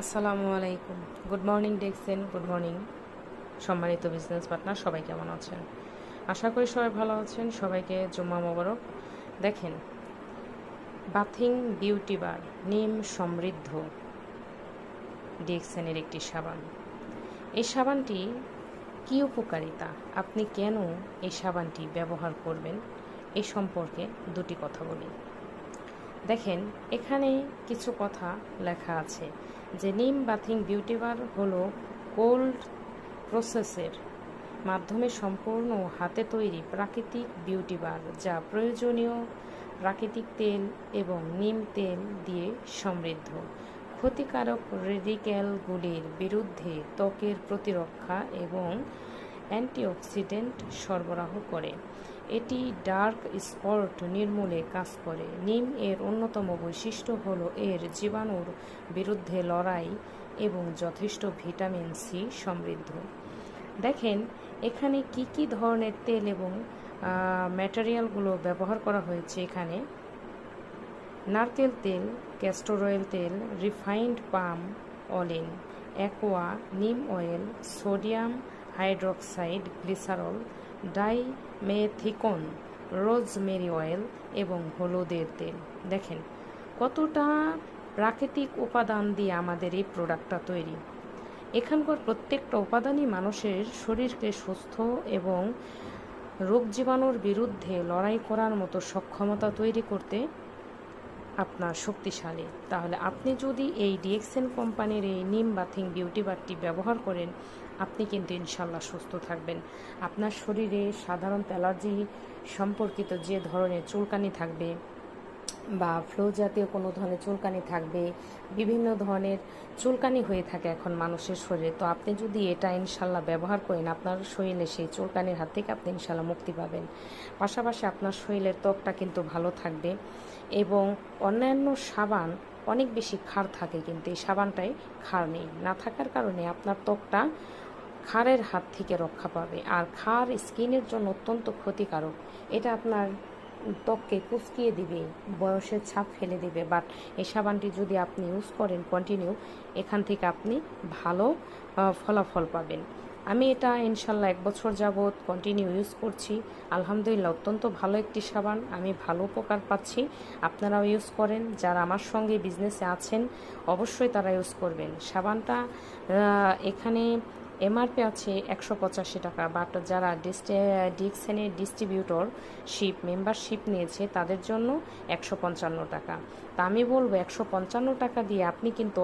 আসসালামু আলাইকুম। Good morning ডেক্সেন গুড মর্নিং সম্মানিত বিজনেস পার্টনার সবাই কেমন আছেন? আশা করি সবাই ভালো আছেন। সবাইকে জুম্মা মোবারক। দেখেন বাথিং বিউটি বার নিম সমৃদ্ধ ডিএক্সেনের একটি সাবান। এই সাবানটি কী উপকারিতা? আপনি কেন এই সাবানটি ব্যবহার করবেন? এই সম্পর্কে দুটি কথা বলি। দেখেন, এখানে কিছু কথা লেখা আছে যে নিম বাথিং বিউটি বার হলো কোল্ড প্রসেসের মাধ্যমে সম্পূর্ণ হাতে তৈরি প্রাকৃতিক বিউটি বার যা প্রয়োজনীয় প্রাকৃতিক তেল এবং নিম তেল দিয়ে সমৃদ্ধ। ক্ষতিকারক রেডিক্যালগুলির বিরুদ্ধে ত্বকের প্রতিরক্ষা এবং অ্যান্টিঅক্সিডেন্ট সরবরাহ করে। এটি ডার্ক স্পট নির্মূলে কাজ করে। নিম এর অন্যতম বৈশিষ্ট্য হল এর জীবাণুর বিরুদ্ধে লড়াই এবং যথেষ্ট ভিটামিন সি সমৃদ্ধ। দেখেন, এখানে কি কি ধরনের তেল এবং ম্যাটেরিয়ালগুলো ব্যবহার করা হয়েছে এখানে। নারকেল তেল ক্যাস্টর অয়েল তেল, refined palm, olein, aqua, neem oil, sodium hydroxide, glycerol, dimethicone, rosemary oil এবং হলুদের তেল। দেখেন, কতটা প্রাকৃতিক উপাদান দিয়ে আমাদের এই প্রোডাক্টটা তৈরি। এখানকার প্রত্যেকটা উপাদানই মানুষের শরীরকে সুস্থ এবং রোগ জীবাণুর বিরুদ্ধে লড়াই করার মতো সক্ষমতা তৈরি করতে আপনার শক্তিশালী। তাহলে আপনি যদি এই ডিএক্সএন কোম্পানির এই নিম বাথিং বিউটি বারটি ব্যবহার করেন, আপনি কিন্তু ইনশাল্লাহ সুস্থ থাকবেন। আপনার শরীরে সাধারণত অ্যালার্জি সম্পর্কিত যে ধরনের চুলকানি থাকবে বা ফ্লো জাতীয় কোনো ধরনের চুলকানি থাকবে, বিভিন্ন ধরনের চুলকানি হয়ে থাকে এখন মানুষের শরীরে। তো আপনি যদি এটা ইনশাল্লাহ ব্যবহার করেন, আপনার শরীরে সেই চুলকানির হাত থেকে আপনি ইনশাল্লাহ মুক্তি পাবেন। পাশাপাশি আপনার শরীরের ত্বকটা কিন্তু ভালো থাকবে এবং অন্যান্য সাবান, অনেক বেশি ক্ষার থাকে কিন্তু এই সাবানটাই ক্ষার নেই। না থাকার কারণে আপনার ত্বকটা ক্ষারের হাত থেকে রক্ষা পাবে। আর ক্ষার স্কিনের জন্য অত্যন্ত ক্ষতিকারক। এটা আপনার ত্বককে কুচকিয়ে দিবে, বয়সের ছাপ ফেলে দিবে। বাট এই সাবানটি যদি আপনি ইউজ করেন কন্টিনিউ এখান থেকে আপনি ভালো ফলাফল পাবেন। আমি এটা ইনশাল্লাহ এক বছর যাবৎ কন্টিনিউ ইউজ করছি। আলহামদুলিল্লাহ, অত্যন্ত ভালো একটি সাবান। আমি ভালো উপকার পাচ্ছি। আপনারাও ইউজ করেন। যারা আমার সঙ্গে বিজনেসে আছেন, অবশ্যই তারা ইউজ করবেন। সাবানটা এখানে এমআরপি আছে একশো পঁচাশি টাকা বাট যারা ডিক্সেনের ডিস্ট্রিবিউটর শিপ মেম্বারশিপ নিয়েছে, তাদের জন্য একশো পঞ্চান্ন টাকা। তা আমি বলব, একশো পঞ্চান্ন টাকা দিয়ে আপনি কিন্তু